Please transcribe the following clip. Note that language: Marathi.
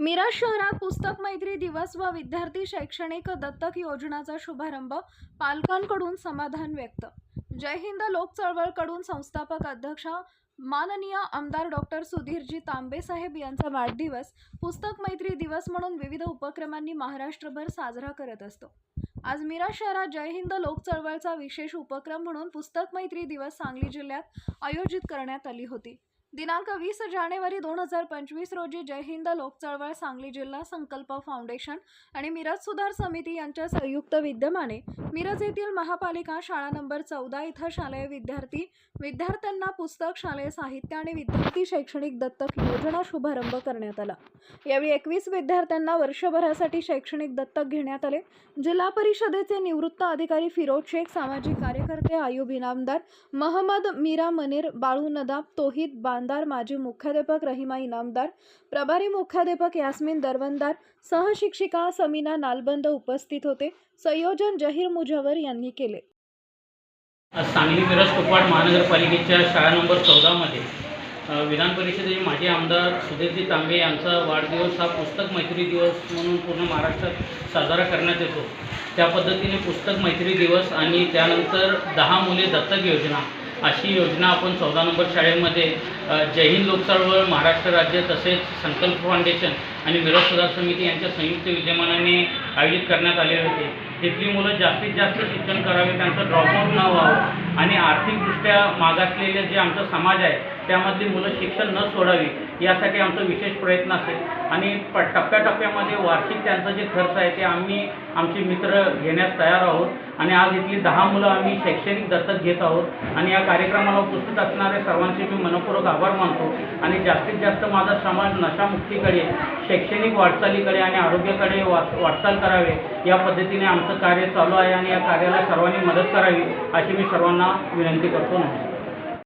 मिरज शहरात पुस्तक मैत्री दिवस व विद्यार्थी शैक्षणिक दत्तक योजनाचा शुभारंभ पालकांकडून समाधान व्यक्त. जय हिंद लोक चळवळकडून संस्थापक अध्यक्ष माननीय आमदार डॉक्टर सुधीरजी तांबे साहेब यांचा वाढदिवस पुस्तक मैत्री दिवस म्हणून विविध उपक्रमांनी महाराष्ट्रभर साजरा करत असतो. आज मिरा शहरात जय हिंद लोक चळवळचा विशेष उपक्रम म्हणून पुस्तक मैत्री दिवस सांगली जिल्ह्यात आयोजित करण्यात आली होती. दिनांक वीस जानेवारी दोन हजार पंचवीस रोजी जय हिंद लोकचळवळ सांगली जिल्हा संकल्प फाउंडेशन आणि मिरज सुधार समिती यांच्या संयुक्त विद्यमाने मिरज येथील महापालिका शाळा नंबर चौदा इथं शालेय विद्यार्थी विद्यार्थ्यांना पुस्तक शालेय साहित्य आणि विद्यार्थी शैक्षणिक दत्तक योजना शुभारंभ करण्यात आला. यावेळी एकवीस विद्यार्थ्यांना वर्षभरासाठी शैक्षणिक दत्तक घेण्यात आले. जिल्हा परिषदेचे निवृत्त अधिकारी फिरोज शेख सामाजिक कार्यकर्ते आयुब इनामदार महमद मीरा मनीर बाळू नदाब तोहिद बांदार माजी मुख्याध्यापक रहिमा इनामदार प्रभारी मुख्याध्यापक यास्मिन दरवंदार सहशिक्षिका समीना नालबंद उपस्थित होते. संयोजन जहीर मुजवर यांनी केले. आज सांगली मिरज कुपवाड महानगरपालिकेच्या शाळा नंबर चौदामध्ये विधान परिषदेचे माजी आमदार सुधीरजी तांबे यांचा वाढदिवस हा पुस्तक मैत्री दिवस म्हणून पूर्ण महाराष्ट्रात साजरा करण्यात येतो. त्या पद्धतीने पुस्तक मैत्री दिवस आणि त्यानंतर दहा मुले दत्तक योजना अशी योजना आपण चौदा नंबर शाळेमध्ये जय हिंद लोक महाराष्ट्र राज्य तसेच संकल्प फाउंडेशन आणि मिरज सुधार समिती यांच्या संयुक्त विद्यमानाने आयोजित करण्यात आले होते. तिथली मुलं जास्तीत जास्त शिक्षण करावे त्यांचं ड्रॉपआउट न व्हावं आणि आर्थिकदृष्ट्या मागासलेले जे आमचा समाज आहे त्यामधली मुलं शिक्षण न सोडावी यासाठी आमचा विशेष प्रयत्न असेल. आणि प टप्प्याटप्प्यामध्ये वार्षिक त्यांचा जे खर्च आहे ते आम्ही आमचे मित्र घेण्यास तयार आहोत. आणि आज इथली दहा मुलं आम्ही शैक्षणिक दत्तक घेत आहोत. आणि या कार्यक्रमाला उपस्थित असणाऱ्या सर्वांचे मी मनपूर्वक आभार मानतो. आणि जास्तीत जास्त माझा समाज नशामुक्तीकडे शैक्षणिक वाटचालीकडे आणि आरोग्याकडे वाट वाटचाल करावे या पद्धतीने आमचं कार्य चालू आहे आणि या कार्याला सर्वांनी मदत करावी अशी मी सर्वांना विनंती करतो. नमस्कार.